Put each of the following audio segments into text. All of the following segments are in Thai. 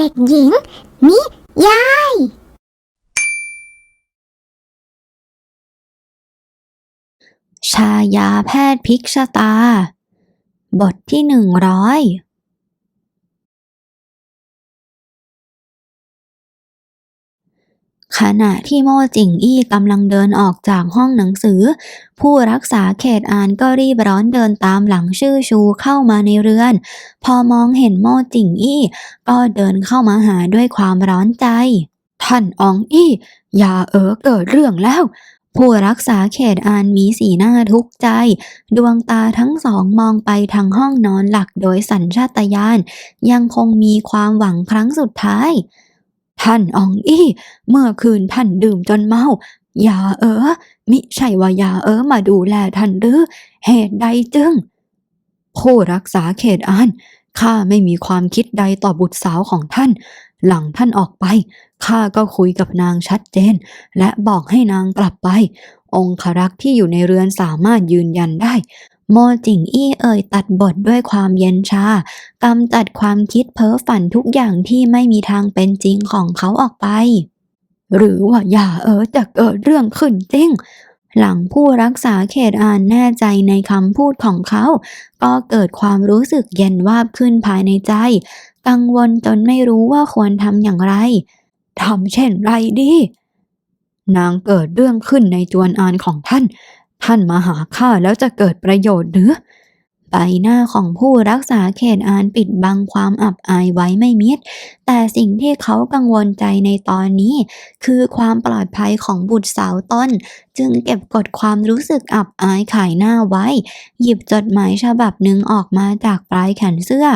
เด็กหญิง นิยาย ชายาแพทย์พิกชะตา บทที่หนึ่งร้อย ขณะที่โม่จิงอี้กำลังเดินออกจากห้องหนังสือ ผู้รักษาเขตอ่านก็รีบร้อนเดินตามหลังชื่อชูเข้ามาในเรือน พอมองเห็นโม่จิงอี้ ก็เดินเข้ามาหาด้วยความร้อนใจ ท่านอองอี้อย่าเออเกิดเรื่องแล้ว ผู้รักษาเขตอ่านมีสีหน้าทุกข์ใจ ดวงตาทั้งสองมองไปทางห้องนอนหลักโดยสัญชาตญาณยังคงมีความหวังครั้งสุดท้าย ท่านอองอี้ เมื่อคืนท่านดื่มจนเมา อย่าเออ มิใช่ว่าอย่าเออมาดูแลท่านหรือ เหตุใดจึง ผู้รักษาเขตอ่านข้าไม่มีความคิดใดต่อบุตรสาวของท่าน หลังท่านออกไป ข้าก็คุยกับนางชัดเจน และบอกให้นางกลับไป องครักษ์ที่อยู่ในเรือนสามารถยืนยันได้ โมจิงอี้เอ่ยตัดบทด้วยความเย็นชากำจัดความคิดเพ้อฝันทุกอย่างที่ไม่มีทางเป็นจริงของเขาออกไป หรือว่าอย่าเออจะเกิดเรื่องขึ้นจริง หลังผู้รักษาเขตอ่านแน่ใจในคำพูดของเขา ก็เกิดความรู้สึกเย็นวาบขึ้นภายในใจ กังวลจนไม่รู้ว่าควรทำอย่างไรทำเช่นไรดี นางเกิดเรื่องขึ้นในจวนอานของท่าน ท่านมาหาข้าแล้วจะเกิดประโยชน์หรือใบหน้าของผู้รักษาเขตอานปิดบังความอับอายไว้ไม่มิด แต่สิ่งที่เขากังวลใจในตอนนี้ คือความปลอดภัยของบุตรสาวต้น จึงเก็บกดความรู้สึกอับอายขายหน้าไว้ หยิบจดหมายฉบับหนึ่งออกมาจากปลายแขนเสื้อ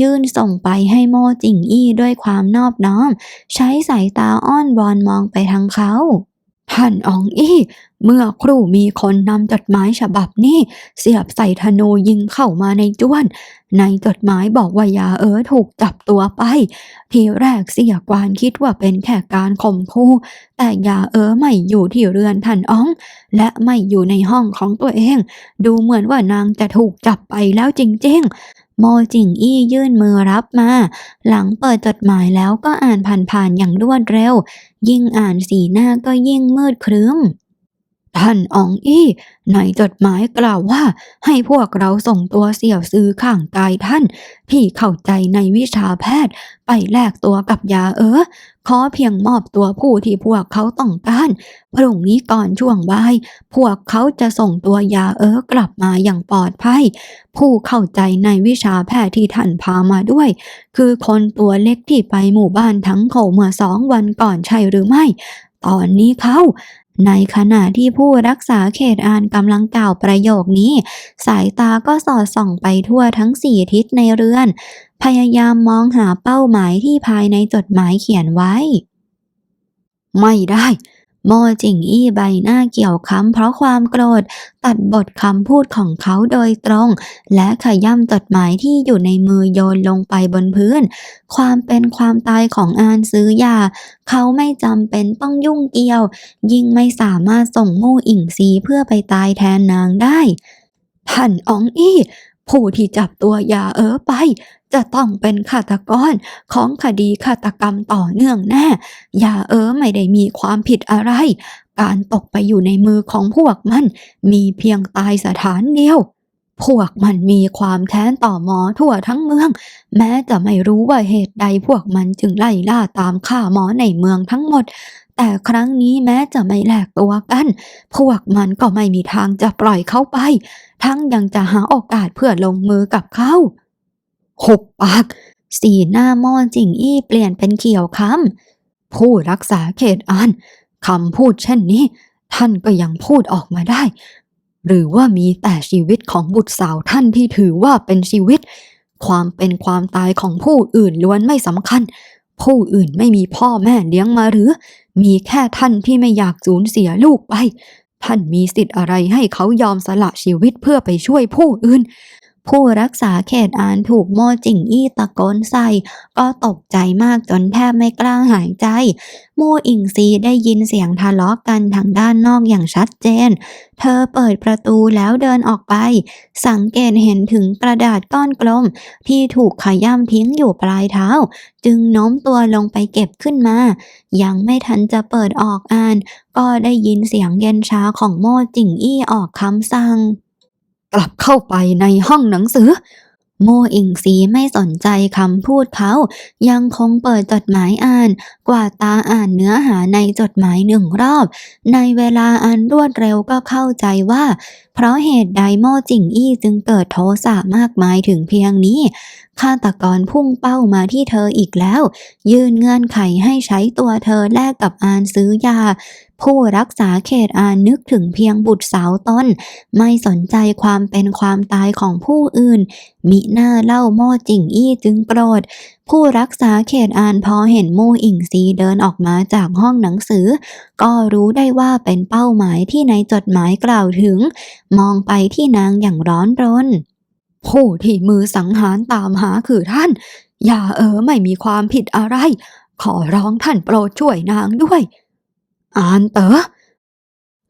ยื่นส่งไปให้โมจิงอี้ด้วยความนอบน้อม ใช้สายตาอ้อนวอนมองไปทางเขา ท่านอองอี้ เมื่อครู่มีคนนำจดหมายฉบับนี้ เสียบใส่ธนูยิงเข้ามาในจ้วน ในจดหมายบอกว่ายาเออถูกจับตัวไป ทีแรกเสียกวานคิดว่าเป็นแค่การข่มขู่แต่ยาเออไม่อยู่ที่เรือนท่านออง และไม่อยู่ในห้องของตัวเอง ดูเหมือนว่านางจะถูกจับไปแล้วจริงๆ โมจิงอี้ยื่นมือรับมา หลังเปิดจดหมายแล้วก็อ่านผ่านๆอย่างรวดเร็ว ยิ่งอ่านสีหน้าก็ยิ่งมืดครึ้ม ท่านอองอี้ในจดหมายกล่าวว่า ให้พวกเราส่งตัวเสี่ยวซื้อข้างกายท่าน ที่เข้าใจในวิชาแพทย์ไปแลกตัวกับยาเออขอเพียงมอบตัวผู้ที่พวกเขาต้องการพรุ่งนี้ก่อนช่วงบ่าย พวกเขาจะส่งตัวยาเออกลับมาอย่างปลอดภัย ผู้เข้าใจในวิชาแพทย์ที่ท่านพามาด้วย คือคนตัวเล็กที่ไปหมู่บ้านทั้งโขเมื่อสองวันก่อนใช่หรือไม่ ตอนนี้เขา ในขณะที่ผู้รักษาเขตอ่านกำลังกล่าวประโยคนี้ สายตาก็สอดส่องไปทั่วทั้งสี่ทิศในเรือน พยายามมองหาเป้าหมายที่ภายในจดหมายเขียนไว้ ไม่ได้ โมจิงอี้ใบหน้าเกี่ยวค้ำเพราะความโกรธ ตัดบทคำพูดของเขาโดยตรง และขย่ำจดหมายที่อยู่ในมือโยนลงไปบนพื้น ความเป็นความตายของอานซื้อยา เขาไม่จำเป็นต้องยุ่งเกี่ยว ยิ่งไม่สามารถส่งมู่อิงซีเพื่อไปตายแทนนางได้ท่านอองอี้ ผู้ที่จับตัวยาเออไป จะต้องเป็นฆาตกรของคดีฆาตกรรมต่อเนื่องแน่ยาเออไม่ได้มีความผิดอะไร การตกไปอยู่ในมือของพวกมัน มีเพียงตายสถานเดียว พวกมันมีความแค้นต่อหมอทั่วทั้งเมือง แม้จะไม่รู้ว่าเหตุใดพวกมันจึงไล่ล่าตามฆ่าหมอในเมืองทั้งหมด แต่ครั้งนี้แม้จะไม่แหลกตัวกัน พวกมันก็ไม่มีทางจะปล่อยเขาไป ทั้งยังจะหาโอกาสเพื่อลงมือกับเขาหกปาก สีหน้าม่อจิงอี้เปลี่ยนเป็นเขียวค้ำผู้รักษาเขตอ่านคำพูดเช่นนี้ ท่านก็ยังพูดออกมาได้ หรือว่ามีแต่ชีวิตของบุตรสาวท่านที่ถือว่าเป็นชีวิต ความเป็นความตายของผู้อื่นล้วนไม่สำคัญ ผู้อื่นไม่มีพ่อแม่เลี้ยงมาหรือ มีแค่ท่านที่ไม่อยากสูญเสียลูกไป ท่านมีสิทธิ์อะไรให้เขายอมสละชีวิตเพื่อไปช่วยผู้อื่น ผู้รักษาเขตอานถูกโมจิงอี้ตะโกนใส่ ก็ตกใจมากจนแทบไม่กล้าหายใจ โมอิงซีได้ยินเสียงทะเลาะกันทางด้านนอกอย่างชัดเจน เธอเปิดประตูแล้วเดินออกไป สังเกตเห็นถึงกระดาษก้อนกลม ที่ถูกขย้ำทิ้งอยู่ปลายเท้า จึงโน้มตัวลงไปเก็บขึ้นมา ยังไม่ทันจะเปิดออกอ่าน ก็ได้ยินเสียงเย็นช้าของโม่จิงอี้ออกคำสั่ง กลับเข้าไปในห้องหนังสือ โมอิงซีไม่สนใจคำพูดเขา ยังคงเปิดจดหมายอ่าน กว่าตาอ่านเนื้อหาในจดหมายหนึ่งรอบ ในเวลาอันรวดเร็วก็เข้าใจว่า เพราะเหตุใดโมจิงอี้จึงเกิดโทสะมากมายถึงเพียงนี้ฆาตกรพุ่งเป้ามาที่เธออีกแล้ว ยื่นเงื่อนไขให้ใช้ตัวเธอแลกกับอานซื้อยา ผู้รักษาเขตอานนึกถึงเพียงบุตรสาวต้น ไม่สนใจความเป็นความตายของผู้อื่น มิหน้าเล่าโม่จิงอี้จึงโกรธ ผู้รักษาเขตอานพอเห็นโม่อิงซีเดินออกมาจากห้องหนังสือ ก็รู้ได้ว่าเป็นเป้าหมายที่ในจดหมายกล่าวถึง มองไปที่นางอย่างร้อนรน ผู้ที่มือสังหารตามหาคือท่าน อย่าเออไม่มีความผิดอะไร ขอร้องท่านโปรดช่วยนางด้วย อานเต๋อ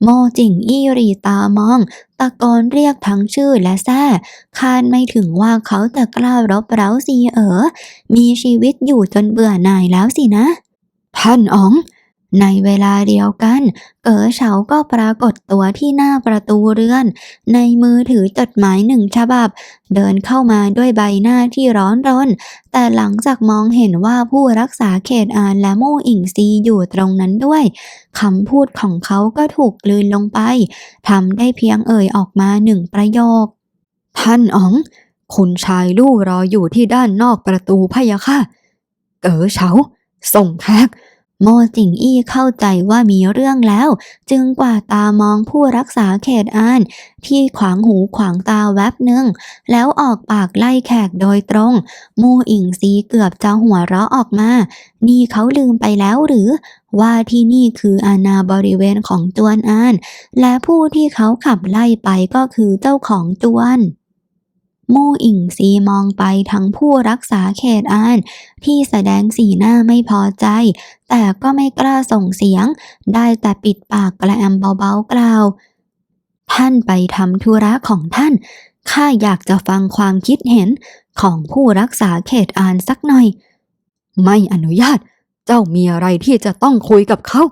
โมจิงอี้รีตามอง ตะโกนเรียกทั้งชื่อและแท้คาดไม่ถึงว่าเขาจะกล้ารบเร้าซีเอ๋อมีชีวิตอยู่จนเบื่อหน่ายแล้วสินะ ท่านอ๋อง ในเวลาเดียวกัน เก๋อเฉาก็ปรากฏตัวที่หน้าประตูเรือน ในมือถือจดหมายหนึ่งฉบับ เดินเข้ามาด้วยใบหน้าที่ร้อนรน แต่หลังจากมองเห็นว่าผู้รักษาเขตอานและโม่อิงซีอยู่ตรงนั้นด้วยคำพูดของเขาก็ถูกกลืนลงไปทำได้เพียงเอ่ยออกมาหนึ่งประโยค ท่านอ๋อง คุณชายลู่รออยู่ที่ด้านนอกประตูพะยะค่ะ เก๋อเฉาส่งแขก โมจิงอี้เข้าใจว่ามีเรื่องแล้ว จึงกว่าตามองผู้รักษาเขตอาน ที่ขวางหูขวางตาแวบหนึ่ง แล้วออกปากไล่แขกโดยตรงโมอิงซีเกือบจะหัวเราะออกมา นี่เขาลืมไปแล้วหรือ ว่าที่นี่คืออาณาบริเวณของจวนอาน และผู้ที่เขาขับไล่ไปก็คือเจ้าของจวน มู่อิงซีมองไปทั้งผู้รักษาเขตอาน ที่แสดงสีหน้าไม่พอใจ แต่ก็ไม่กล้าส่งเสียง ได้แต่ปิดปากกระแอมเบาๆกล่าว ท่านไปทำธุระของท่านข้าอยากจะฟังความคิดเห็นของผู้รักษาเขตอานสักหน่อย ไม่อนุญาต เจ้ามีอะไรที่จะต้องคุยกับเขา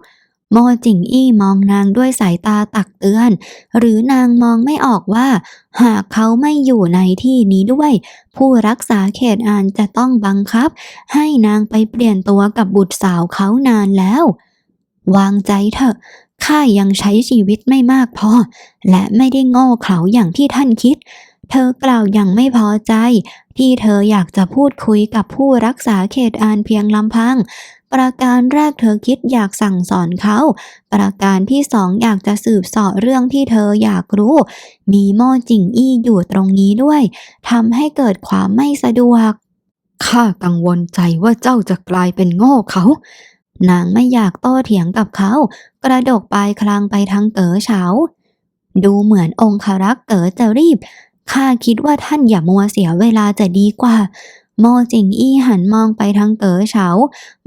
โมจิงอี้มองนางด้วยสายตาตักเตือน หรือนางมองไม่ออกว่า หากเขาไม่อยู่ในที่นี้ด้วย ผู้รักษาเขตอานจะต้องบังคับ ให้นางไปเปลี่ยนตัวกับบุตรสาวเขานานแล้ว วางใจเถอะข้ายังใช้ชีวิตไม่มากพอ และไม่ได้โง่เขลาอย่างที่ท่านคิด เธอกล่าวอย่างไม่พอใจ ที่เธออยากจะพูดคุยกับผู้รักษาเขตอานเพียงลำพัง ประการแรกเธอคิดอยากสั่งสอนเขา ประการที่สองอยากจะสืบเสอบเรื่องที่เธออยากรู้ มีโม่จิงอี้อยู่ตรงนี้ด้วยทำให้เกิดความไม่สะดวก ข้ากังวลใจว่าเจ้าจะกลายเป็นโง่เขา นางไม่อยากโต้เถียงกับเขา กระดกปลายคลางไปทางเก๋อเฉา ดูเหมือนองคารักษ์เก๋อจะรีบข้าคิดว่าท่านอย่ามัวเสียเวลาจะดีกว่า โมจิงอี้หันมองไปทางเก๋อเฉา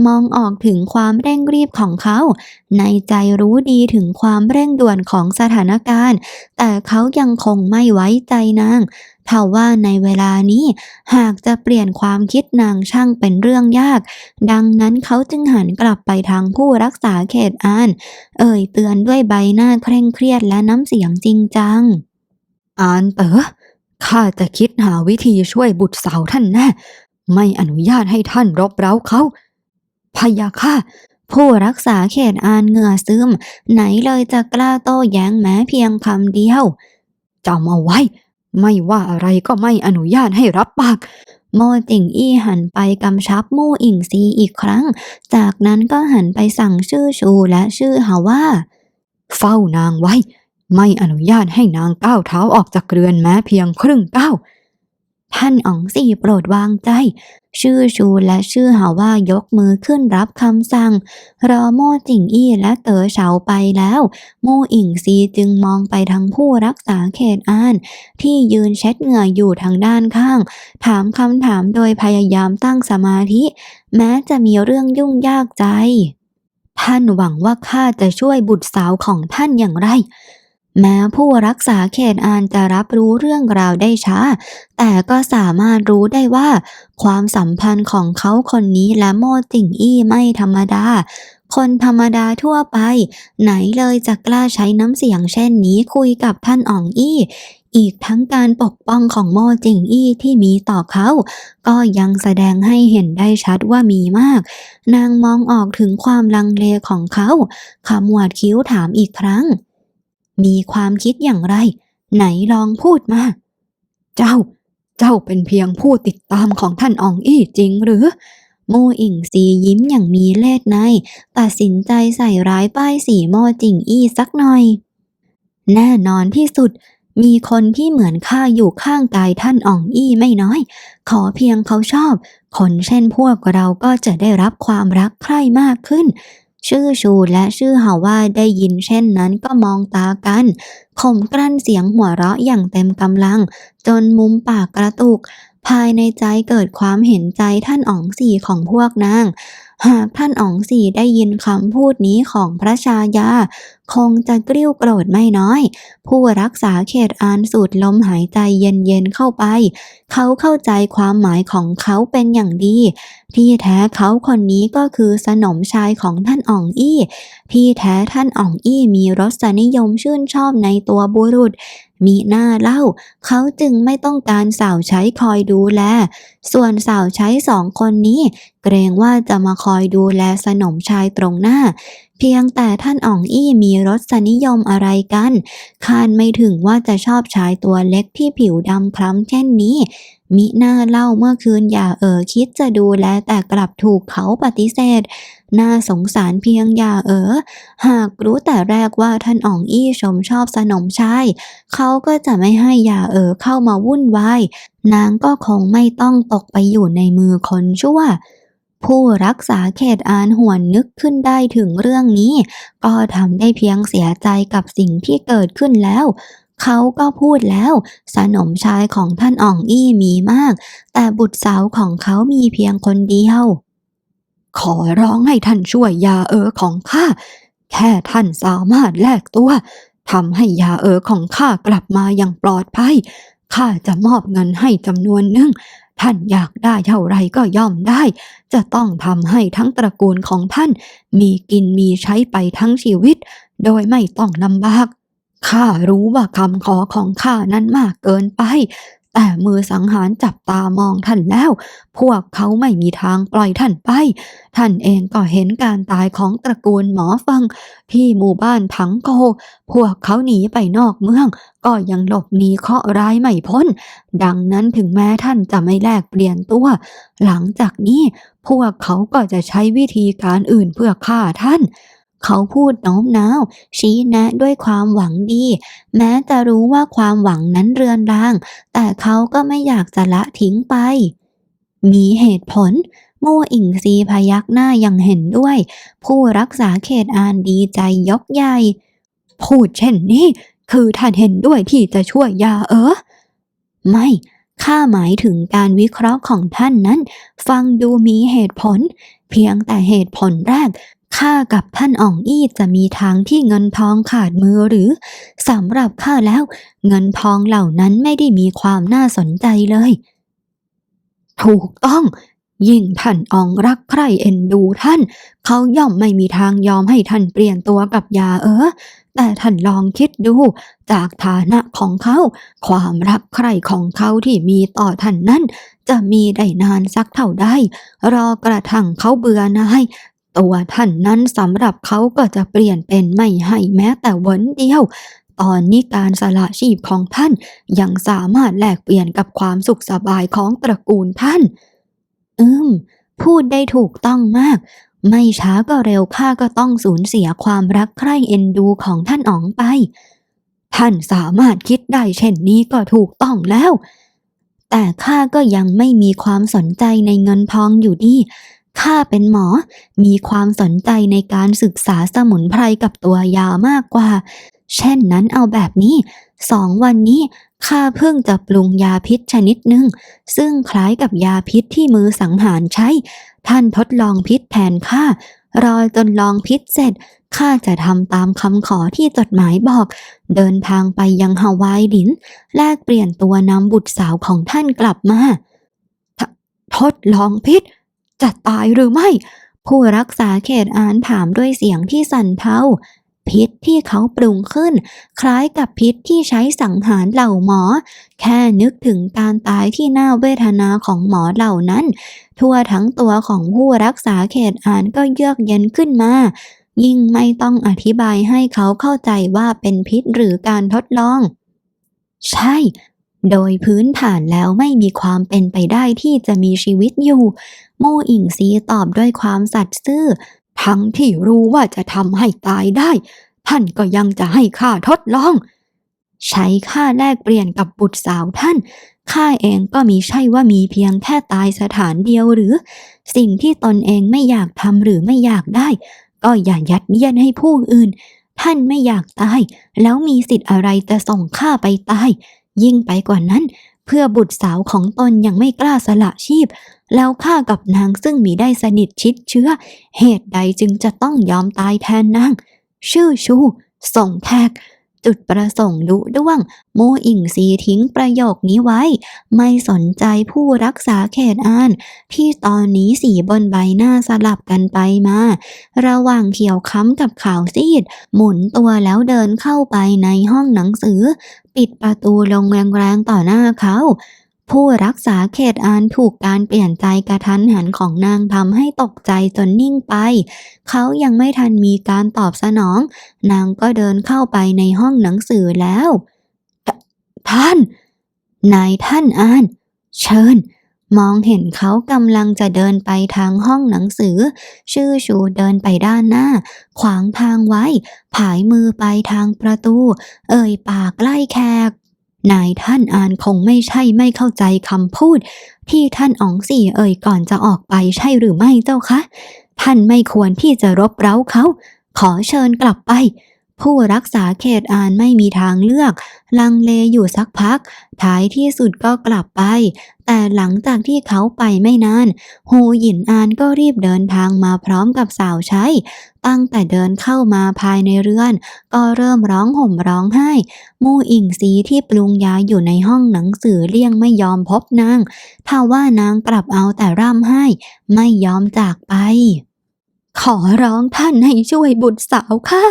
มองออกถึงความเร่งรีบของเขา ในใจรู้ดีถึงความเร่งด่วนของสถานการณ์ แต่เขายังคงไม่ไว้ใจนางทว่าในเวลานี้หากจะเปลี่ยนความคิดนางช่างเป็นเรื่องยาก ดังนั้นเขาจึงหันกลับไปทางผู้รักษาเขตอาน เอ่ยเตือนด้วยใบหน้าเคร่งเครียดและน้ำเสียงจริงจัง อานเต๋อข้าจะคิดหาวิธีช่วยบุตรสาวท่านแน่ ไม่อนุญาตให้ท่านรบเร้าเขาพยาค่ะ ผู้รักษาเขตอานเหงื่อซึม ไหนเลยจะกล้าโต้แย้งแม้เพียงคำเดียวจำเอาไว้ ไม่ว่าอะไรก็ไม่อนุญาตให้รับปาก โมจิงอี้หันไปกำชับมู่อิงซีอีกครั้ง จากนั้นก็หันไปสั่งชื่อชูและชื่อฮาว่า เฝ้านางไว้ ไม่อนุญาตให้นางก้าวเท้าออกจากเรือนแม้เพียงครึ่งก้าว ท่านอ๋องสี่โปรดวางใจ ชื่อชูและชื่อหาว่ายกมือขึ้นรับคำสั่ง รอโม่จิงอี้และเต๋อเฉาไปแล้ว โม่อิงซีจึงมองไปทางผู้รักษาเขตอาน ที่ยืนเช็ดเหงื่ออยู่ทางด้านข้าง ถามคำถามโดยพยายามตั้งสมาธิ แม้จะมีเรื่องยุ่งยากใจ ท่านหวังว่าข้าจะช่วยบุตรสาวของท่านอย่างไร แม้ผู้รักษาเขตอานจะรับรู้เรื่องราวได้ช้า แต่ก็สามารถรู้ได้ว่า ความสัมพันธ์ของเขาคนนี้และโมติ่งอี้ไม่ธรรมดา คนธรรมดาทั่วไป ไหนเลยจะกล้าใช้น้ำเสียงเช่นนี้คุยกับท่านอ๋องอี้ อีกทั้งการปกป้องของโมจิงอี้ที่มีต่อเขา ก็ยังแสดงให้เห็นได้ชัดว่ามีมาก นางมองออกถึงความลังเลของเขาขมวดคิ้วถามอีกครั้ง มีความคิดอย่างไร ไหนลองพูดมา เจ้า เจ้าเป็นเพียงผู้ติดตามของท่านอองอี้จริงหรือโมอิงซียิ้มอย่างมีเล่ห์ใน ตัดสินใจใส่ร้ายป้ายสีโมจิงอี้สักหน่อย แน่นอนที่สุด มีคนที่เหมือนข้าอยู่ข้างกายท่านอ่องอี้ไม่น้อย ขอเพียงเขาชอบ คนเช่นพวกเราก็จะได้รับความรักใคร่มากขึ้น ชื่อชูและชื่อเหาว่าได้ยินเช่นนั้นก็มองตากันข่มกลั้นเสียงหัวเราะอย่างเต็มกำลัง จนมุมปากกระตุก ภายในใจเกิดความเห็นใจท่านอ๋องสี่ของพวกนาง หากท่านอ๋องสี่ได้ยินคำพูดนี้ของพระชายาคงจะกริ้วโกรธไม่น้อย ผู้รักษาเขตอานสูดลมหายใจเย็นๆเข้าไป เขาเข้าใจความหมายของเขาเป็นอย่างดี ที่แท้เขาคนนี้ก็คือสนมชายของท่านอ่องอี้ ที่แท้ท่านอ่องอี้มีรสนิยมชื่นชอบในตัวบุรุษ มีหน้าเล่า เขาจึงไม่ต้องการสาวใช้คอยดูแล ส่วนสาวใช้สองคนนี้ เกรงว่าจะมาคอยดูแลสนมชายตรงหน้า พียงแต่ท่านอ่องอี้มีรสนิยมอะไรกัน คาดไม่ถึงว่าจะชอบชายตัวเล็กที่ผิวดำคล้ำเช่นนี้ มิหน่าเล่าเมื่อคืนอย่าเออคิดจะดูแลแต่กลับถูกเขาปฏิเสธ น่าสงสารเพียงอย่าเออ หากรู้แต่แรกว่าท่านอ่องอี้ชมชอบสนมชาย เขาก็จะไม่ให้อย่าเออเข้ามาวุ่นวาย นางก็คงไม่ต้องตกไปอยู่ในมือคนชั่ว ผู้รักษาเขตอานหวนนึกขึ้นได้ถึงเรื่องนี้ ก็ทำได้เพียงเสียใจกับสิ่งที่เกิดขึ้นแล้วเขาก็พูดแล้ว สนมชายของท่านอ่องอี้มีมาก แต่บุตรสาวของเขามีเพียงคนเดียว ขอร้องให้ท่านช่วยยาเออของข้า แค่ท่านสามารถแลกตัวทำให้ยาเออของข้ากลับมาอย่างปลอดภัย ข้าจะมอบเงินให้จำนวนหนึ่ง ท่านอยากได้เท่าไรก็ย่อมได้ จะต้องทำให้ทั้งตระกูลของท่าน มีกินมีใช้ไปทั้งชีวิต โดยไม่ต้องลำบากข้ารู้ว่าคำขอของข้านั้นมากเกินไป แต่มือสังหารจับตามองท่านแล้ว พวกเขาไม่มีทางปล่อยท่านไป ท่านเองก็เห็นการตายของตระกูลหมอฟัง ที่หมู่บ้านถังโก พวกเขาหนีไปนอกเมือง ก็ยังหลบหนีเคราะห์ร้ายไม่พ้น ดังนั้นถึงแม้ท่านจะไม่แลกเปลี่ยนตัว หลังจากนี้พวกเขาก็จะใช้วิธีการอื่นเพื่อฆ่าท่าน เขาพูดโน้มน้าว ชี้แนะด้วยความหวังดี แม้จะรู้ว่าความหวังนั้นเรือนราง แต่เขาก็ไม่อยากจะละทิ้งไป มีเหตุผลโม่อิงซีพยักหน้าอย่างเห็นด้วย ผู้รักษาเขตอานดีใจยกใหญ่ พูดเช่นนี้ คือท่านเห็นด้วยที่จะช่วยยาเออ ไม่ข้าหมายถึงการวิเคราะห์ของท่านนั้น ฟังดูมีเหตุผล เพียงแต่เหตุผลแรก ข้ากับท่านอ่องอี้จะมีทางที่เงินทองขาดมือหรือสำหรับข้าแล้ว เงินทองเหล่านั้นไม่ได้มีความน่าสนใจเลย ถูกต้อง ยิ่งท่านอองรักใคร่เอ็นดูท่าน เขาย่อมไม่มีทางยอมให้ท่านเปลี่ยนตัวกับยาเออแต่ท่านลองคิดดู จากฐานะของเขา ความรักใคร่ของเขาที่มีต่อท่านนั้น จะมีได้นานสักเท่าใดรอกระทั่งเขาเบื่อนาย ตัวท่านนั้นสำหรับเขาก็จะเปลี่ยนเป็นไม่ให้แม้แต่วันเดียว ตอนนี้การสละชีพของท่านยังสามารถแลกเปลี่ยนกับความสุขสบายของตระกูลท่าน อืม พูดได้ถูกต้องมาก ไม่ช้าก็เร็วข้าก็ต้องสูญเสียความรักใคร่เอ็นดูของท่านอ๋องไป ท่านสามารถคิดได้เช่นนี้ก็ถูกต้องแล้วแต่ข้าก็ยังไม่มีความสนใจในเงินทองอยู่ดี ข้าเป็นหมอ มีความสนใจในการศึกษาสมุนไพรกับตัวยามากกว่า เช่นนั้นเอาแบบนี้สองวันนี้ข้าเพิ่งจะปรุงยาพิษชนิดหนึ่ง ซึ่งคล้ายกับยาพิษที่มือสังหารใช้ ท่านทดลองพิษแทนข้ารอจนลองพิษเสร็จข้าจะทำตามคำขอที่จดหมายบอก เดินทางไปยังฮาวายดิน แลกเปลี่ยนตัวนำบุตรสาวของท่านกลับมาททดลองพิษ จะตายหรือไม่ ผู้รักษาเขตอ่านถามด้วยเสียงที่สั่นเทาพิษที่เขาปรุงขึ้น คล้ายกับพิษที่ใช้สังหารเหล่าหมอ แค่นึกถึงการตายที่น่าเวทนาของหมอเหล่านั้น ทั่วทั้งตัวของผู้รักษาเขตอ่านก็เยือกเย็นขึ้นมา ยิ่งไม่ต้องอธิบายให้เขาเข้าใจว่าเป็นพิษหรือการทดลอง ใช่ โดยพื้นฐานแล้วไม่มีความเป็นไปได้ที่จะมีชีวิตอยู่โมอิงซีตอบด้วยความสัตย์ซื่อ ทั้งที่รู้ว่าจะทำให้ตายได้ ท่านก็ยังจะให้ข้าทดลอง ใช้ค่าแลกเปลี่ยนกับบุตรสาวท่านข้าเองก็มีใช่ว่ามีเพียงแค่ตายสถานเดียวหรือ สิ่งที่ตนเองไม่อยากทำหรือไม่อยากได้ ก็อย่ายัดเยียดให้ผู้อื่น ท่านไม่อยากตาย แล้วมีสิทธิ์อะไรจะส่งข้าไปตาย ยิ่งไปกว่านั้น เพื่อบุตรสาวของตนยังไม่กล้าสละชีพ แล้วข้ากับนางซึ่งมีได้สนิทชิดเชื้อ เหตุใดจึงจะต้องยอมตายแทนนาง ชื่อชู ส่งแทก จุดประสงค์ลุด้วง โมอิงซีทิ้งประโยคนี้ไว้ ไม่สนใจผู้รักษาเขตอ่าน ที่ตอนนี้สีบนใบหน้าสลับกันไปมา ระหว่างเขียวค้ำกับขาวซีด หมุนตัวแล้วเดินเข้าไปในห้องหนังสือ ปิดประตูลงแรงๆต่อหน้าเขา ผู้รักษาเขตอ่านถูกการเปลี่ยนใจกระทันหันของนางทำให้ตกใจจนนิ่งไป เขายังไม่ทันมีการตอบสนอง นางก็เดินเข้าไปในห้องหนังสือแล้ว ท่าน นายท่านอ่าน เชิญ มองเห็นเขากำลังจะเดินไปทางห้องหนังสือ ชื่อชูเดินไปด้านหน้า ขวางทางไว้ ผายมือไปทางประตู เอ่ยปากไล่แขก นายท่านอ่านคงไม่ใช่ไม่เข้าใจคำพูด ที่ท่านอ๋องสี่เอ่ยก่อนจะออกไปใช่หรือไม่เจ้าคะ ท่านไม่ควรที่จะรบเร้าเขา ขอเชิญกลับไป ผู้รักษาเขตอ่านไม่มีทางเลือก ลังเลอยู่สักพัก ท้ายที่สุดก็กลับไป แต่หลังจากที่เขาไปไม่นานฮูหยินอานก็รีบเดินทางมาพร้อมกับสาวใช้ ตั้งแต่เดินเข้ามาภายในเรือน ก็เริ่มร้องห่มร้องไห้ มู่อิงซีที่ปรุงยาอยู่ในห้องหนังสือเลี่ยงไม่ยอมพบนางถ้าว่านางกลับเอาแต่ร่ำไห้ ไม่ยอมจากไป ขอร้องท่านให้ช่วยบุตรสาวข้า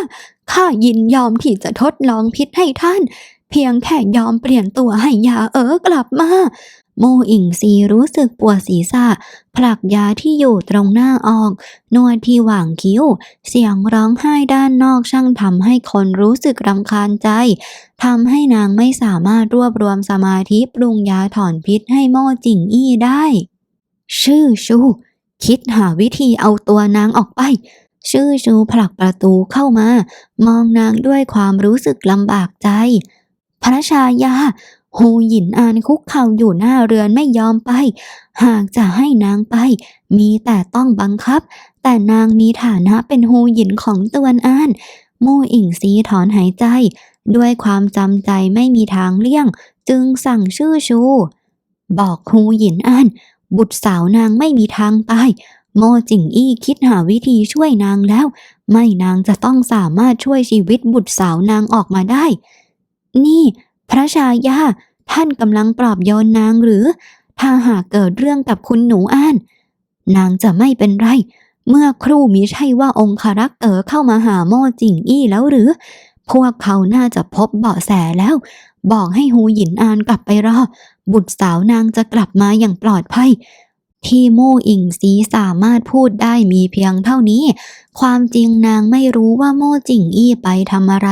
ข้ายินยอมที่จะทดลองพิษให้ท่าน เพียงแค่ยอมเปลี่ยนตัวให้ยาเอ๋อกลับมา มอิงซีรู้สึกปวดศีรษะ ผลักยาที่อยู่ตรงหน้าออก นวดที่หว่างคิ้ว เสียงร้องไห้ด้านนอกช่างทำให้คนรู้สึกรำคาญใจทำให้นางไม่สามารถรวบรวมสมาธิปรุงยาถอนพิษให้โม่จิงอี้ได้ ชื่อชู คิดหาวิธีเอาตัวนางออกไป ชื่อชูผลักประตูเข้ามา มองนางด้วยความรู้สึกลำบากใจพระชายา ฮูหยินอานคุกเข่าอยู่หน้าเรือนไม่ยอมไป หากจะให้นางไป มีแต่ต้องบังคับ แต่นางมีฐานะเป็นฮูหยินของตวนอานมู่อิงซีถอนหายใจ ด้วยความจำใจไม่มีทางเลี่ยง จึงสั่งชื่อชู บอกฮูหยินอานบุตรสาวนางไม่มีทางตายโมจิงอี้คิดหาวิธีช่วยนางแล้ว ไม่นางจะต้องสามารถช่วยชีวิตบุตรสาวนางออกมาได้ นี่ พระชายาท่านกำลังปลอบโยนนางหรือ ถ้าหากเกิดเรื่องกับคุณหนูอ้าน นางจะไม่เป็นไร เมื่อครู่มิใช่ว่าองครักษ์เอ๋อเข้ามาหาโม่จิงอี้แล้วหรือ พวกเขาน่าจะพบเบาะแสแล้ว บอกให้หูหยินอานกลับไปรอ บุตรสาวนางจะกลับมาอย่างปลอดภัย ที่โมอิงซีสามารถพูดได้มีเพียงเท่านี้ ความจริงนางไม่รู้ว่าโมจิงอี้ไปทำอะไร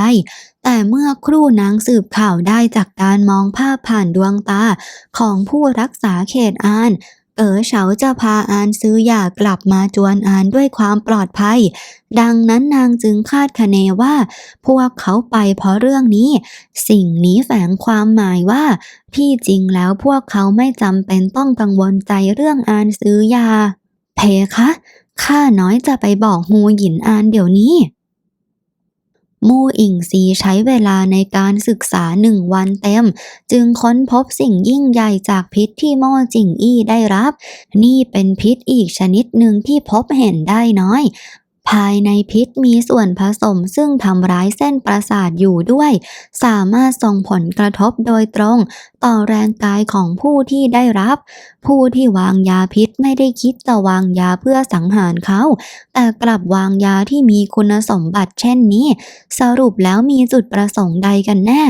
แต่เมื่อครู่นางสืบข่าวได้จากการมองภาพผ่านดวงตาของผู้รักษาเขตอาน เก๋อเฉาจะพาอานซื้อยากลับมาจวนอานด้วยความปลอดภัย ดังนั้นนางจึงคาดคะเนว่า พวกเขาไปเพราะเรื่องนี้ สิ่งนี้แฝงความหมายว่า ที่จริงแล้วพวกเขาไม่จำเป็นต้องกังวลใจเรื่องอานซื้อยา เพคะข้าน้อยจะไปบอกฮูหยินอานเดี๋ยวนี้ มู่อิงซีใช้เวลาในการศึกษาหนึ่งวันเต็ม จึงค้นพบสิ่งยิ่งใหญ่จากพิษที่ม่จิงอี้ได้รับ นี่เป็นพิษอีกชนิดหนึ่งที่พบเห็นได้น้อย ภายในพิษมีส่วนผสมซึ่งทำร้ายเส้นประสาทอยู่ด้วย สามารถส่งผลกระทบโดยตรง ต่อแรงกายของผู้ที่ได้รับ ผู้ที่วางยาพิษไม่ได้คิดจะวางยาเพื่อสังหารเขา แต่กลับวางยาที่มีคุณสมบัติเช่นนี้ สรุปแล้วมีจุดประสงค์ใดกันแน่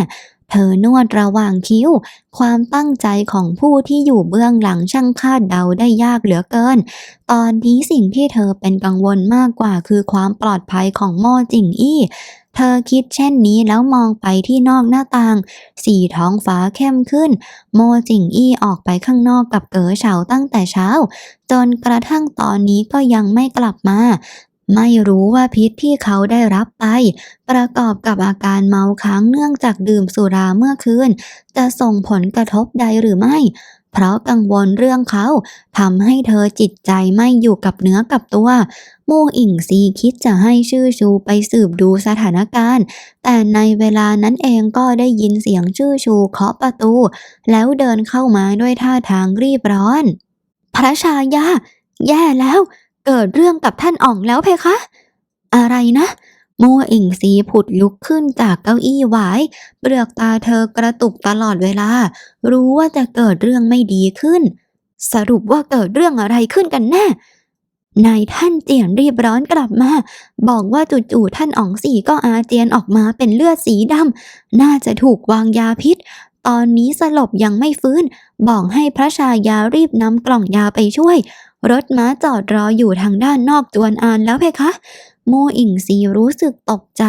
เธอนวดระหว่างคิ้ว ความตั้งใจของผู้ที่อยู่เบื้องหลังช่างคาดเดาได้ยากเหลือเกิน ตอนนี้สิ่งที่เธอเป็นกังวลมากกว่าคือความปลอดภัยของโม่จิงอี้เธอคิดเช่นนี้แล้วมองไปที่นอกหน้าต่าง สีท้องฟ้าเข้มขึ้น โมจิงอี้ออกไปข้างนอกกับเก๋อเฉาตั้งแต่เช้า จนกระทั่งตอนนี้ก็ยังไม่กลับมา ไม่รู้ว่าพิษที่เขาได้รับไป ประกอบกับอาการเมาค้างเนื่องจากดื่มสุราเมื่อคืน จะส่งผลกระทบใดหรือไม่ เพราะกังวลเรื่องเขาทำให้เธอจิตใจไม่อยู่กับเนื้อกับตัว มู่อิงซีคิดจะให้ชื่อชูไปสืบดูสถานการณ์ แต่ในเวลานั้นเองก็ได้ยินเสียงชื่อชูเคาะประตู แล้วเดินเข้ามาด้วยท่าทางรีบร้อน พระชายา แย่แล้ว เกิดเรื่องกับท่านอ่องแล้วเพคะ อะไรนะโมอิงซีผุดลุกขึ้นจากเก้าอี้หวาย เปลือกตาเธอกระตุกตลอดเวลา รู้ว่าจะเกิดเรื่องไม่ดีขึ้น สรุปว่าเกิดเรื่องอะไรขึ้นกันแน่นายท่านเจียนรีบร้อนกลับมา บอกว่าจู่ๆท่านอ๋องสีก็อาเจียนออกมาเป็นเลือดสีดำน่าจะถูกวางยาพิษ ตอนนี้สลบยังไม่ฟื้น บอกให้พระชายารีบนำกล่องยาไปช่วย รถม้าจอดรออยู่ทางด้านนอกจวนอานแล้วเพคะ โมอิงซีรู้สึกตกใจ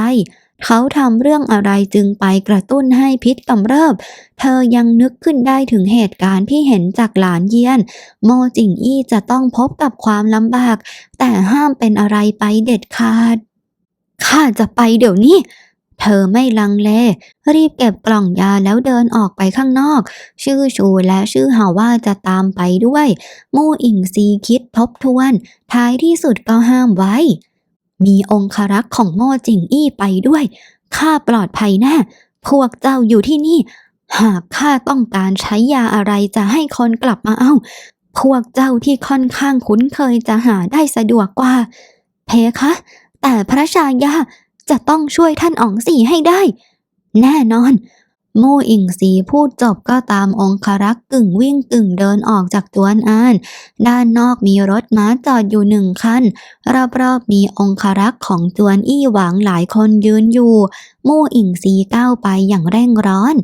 เขาทำเรื่องอะไรจึงไปกระตุ้นให้พิษกำเริบ เธอยังนึกขึ้นได้ถึงเหตุการณ์ที่เห็นจากหลานเยียน โมจิงอี้จะต้องพบกับความลำบาก แต่ห้ามเป็นอะไรไปเด็ดขาด ข้าจะไปเดี๋ยวนี้ เธอไม่ลังเล รีบเก็บกล่องยาแล้วเดินออกไปข้างนอก ชื่อชูและชื่อหาว่าจะตามไปด้วย มู่อิงซีคิดทบทวน ท้ายที่สุดก็ห้ามไว้ มีองครักษ์ของโม่จิงอี้ไปด้วยข้าปลอดภัยแน่พวกเจ้าอยู่ที่นี่ หากข้าต้องการใช้ยาอะไรจะให้คนกลับมาเอาพวกเจ้าที่ค่อนข้างคุ้นเคยจะหาได้สะดวกกว่า เพคะ แต่พระชายา จะต้องช่วยท่านอ๋องสีให้ได้ แน่นอนโม่อิงสีพูดจบก็ตามองครักษ์กึ่งวิ่งกึ่งเดินออกจากจวนอาน ด้านนอกมีรถม้าจอดอยู่หนึ่งคัน รอบๆมีองครักษ์ของจวนอี้หวังหลายคนยืนอยู่โม่อิงซีก้าวไปอย่างเร่งร้อน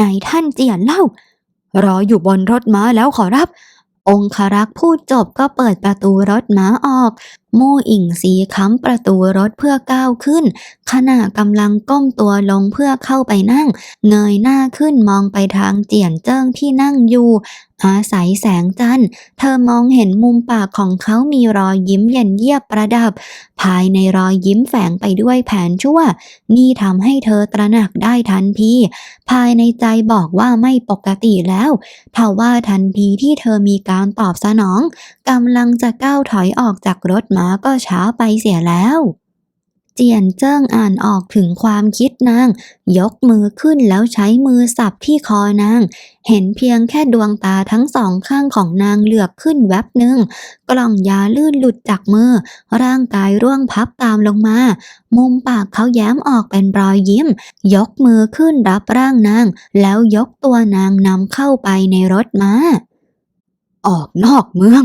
นายท่านเจียนเล่า รออยู่บนรถม้าแล้วขอรับ องครักษ์พูดจบก็เปิดประตูรถม้าออก มู่อิงสีค้ำประตูรถเพื่อก้าวขึ้น ขณะกำลังก้มตัวลงเพื่อเข้าไปนั่ง เงยหน้าขึ้นมองไปทางเจียนเจิ้งที่นั่งอยู่ อาศัยแสงจันทร์ เธอมองเห็นมุมปากของเขามีรอยยิ้มเย็นเยียบประดับ ภายในรอยยิ้มแฝงไปด้วยแผนชั่ว นี่ทำให้เธอตระหนักได้ทันทีภายในใจบอกว่าไม่ปกติแล้วทว่าทันทีที่เธอมีการตอบสนอง กำลังจะก้าวถอยออกจากรถม้าก็ช้าไปเสียแล้ว เจียนเจิ้งอ่านออกถึงความคิดนาง ยกมือขึ้นแล้วใช้มือสับที่คอนาง เห็นเพียงแค่ดวงตาทั้งสองข้างของนางเหลือบขึ้นแวบหนึ่ง กล่องยาลื่นหลุดจากมือ ร่างกายร่วงพับตามลงมา มุมปากเขาแย้มออกเป็นรอยยิ้ม ยกมือขึ้นรับร่างนาง แล้วยกตัวนางนำเข้าไปในรถม้าออกนอกเมือง